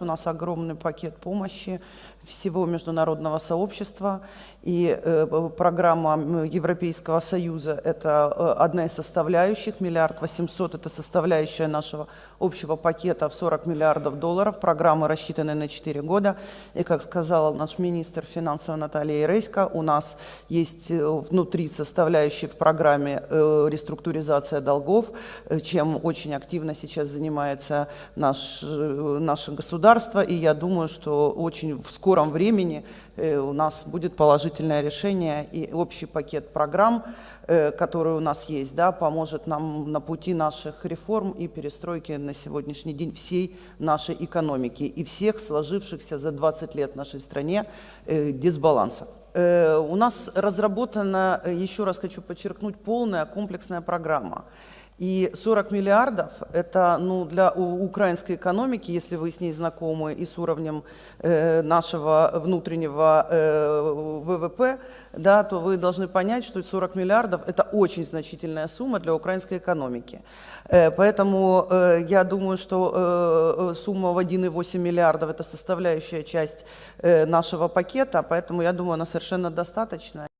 У нас огромный пакет помощи всего международного сообщества. И э, программа Европейского Союза – это э, одна из составляющих. Миллиард восемьсот – это составляющая нашего общего пакета в 40 миллиардов долларов. Программы рассчитаны на 4 года. И, как сказала наш министр финансов Наталья Ерейска, у нас есть э, внутри составляющей в программе э, реструктуризация долгов, э, чем очень активно сейчас занимается наш, э, наше государство. И я думаю, что очень в скором времени э, у нас будет положительное решение и общий пакет программ, э, который у нас есть, да, поможет нам на пути наших реформ и перестройки на сегодняшний день всей нашей экономики и всех сложившихся за 20 лет в нашей стране э, дисбалансов. У нас разработана, еще раз хочу подчеркнуть, полная комплексная программа. И 40 миллиардов – это ну, для украинской экономики, если вы с ней знакомы, и с уровнем э, нашего внутреннего э, ВВП, да, то вы должны понять, что 40 миллиардов – это очень значительная сумма для украинской экономики. Э, поэтому э, я думаю, что э, э, сумма в 1,8 миллиардов – это составляющая часть э, нашего пакета, поэтому я думаю, она совершенно достаточна.